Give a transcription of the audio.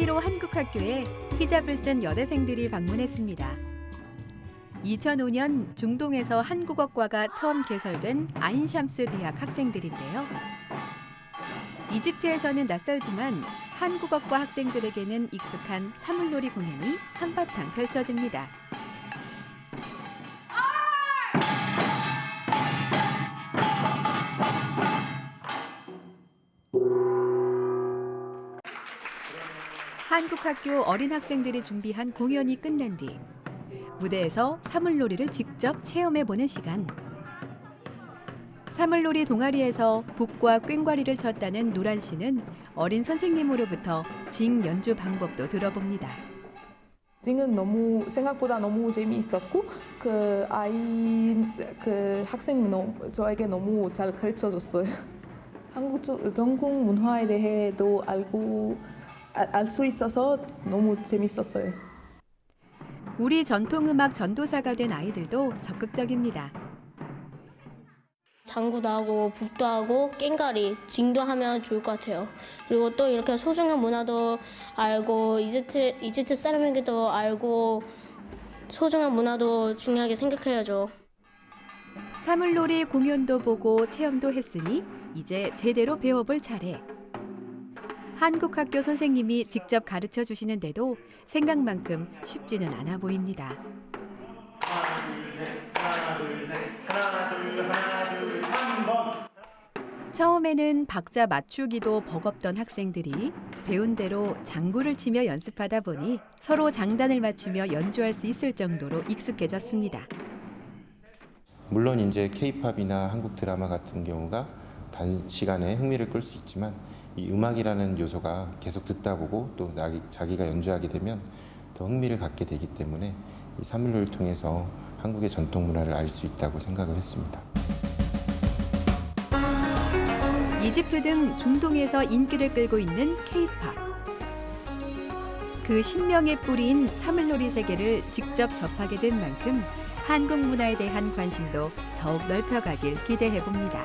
카이로 한국 학교에 히잡을 쓴 여대생들이 방문했습니다. 2005년 중동에서 한국어과가 처음 개설된 아인샴스 대학 학생들인데요. 이집트에서는 낯설지만 한국어과 학생들에게는 익숙한 사물놀이 공연이 한바탕 펼쳐집니다. 한국 학교 어린 학생들이 준비한 공연이 끝난 뒤 무대에서 사물놀이를 직접 체험해 보는 시간. 사물놀이 동아리에서 북과 꽹과리를 쳤다는 누란 씨는 어린 선생님으로부터 징 연주 방법도 들어봅니다. 징은 너무 생각보다 너무 재미있었고 그 아이 그 학생 너, 저에게 너무 잘 가르쳐 줬어요. 한국 쪽- 전국 문화에 대해도 알고 알 수 있어서 너무 재밌었어요. 우리 전통음악 전도사가 된 아이들도 적극적입니다. 장구도 하고 북도 하고 깽가리, 징도 하면 좋을 것 같아요. 그리고 또 이렇게 소중한 문화도 알고 이집트 이집트 사람에게도 알고 소중한 문화도 중요하게 생각해야죠. 사물놀이 공연도 보고 체험도 했으니 이제 제대로 배워볼 차례. 한국 학교 선생님이 직접 가르쳐 주시는데도 생각만큼 쉽지는 않아 보입니다. 처음에는 박자 맞추기도 버겁던 학생들이 배운 대로 장구를 치며 연습하다 보니 서로 장단을 맞추며 연주할 수 있을 정도로 익숙해졌습니다. 물론 이제 케이팝이나 한국 드라마 같은 경우가 단시간에 흥미를 끌 수 있지만 이 음악이라는 요소가 계속 듣다 보고 또 나- 자기가 연주하게 되면 더 흥미를 갖게 되기 때문에 이 사물놀이를 통해서 한국의 전통 문화를 알 수 있다고 생각을 했습니다. 이집트 등 중동에서 인기를 끌고 있는 케이팝. 그 신명의 뿌리인 사물놀이 세계를 직접 접하게 된 만큼 한국 문화에 대한 관심도 더욱 넓혀가길 기대해 봅니다.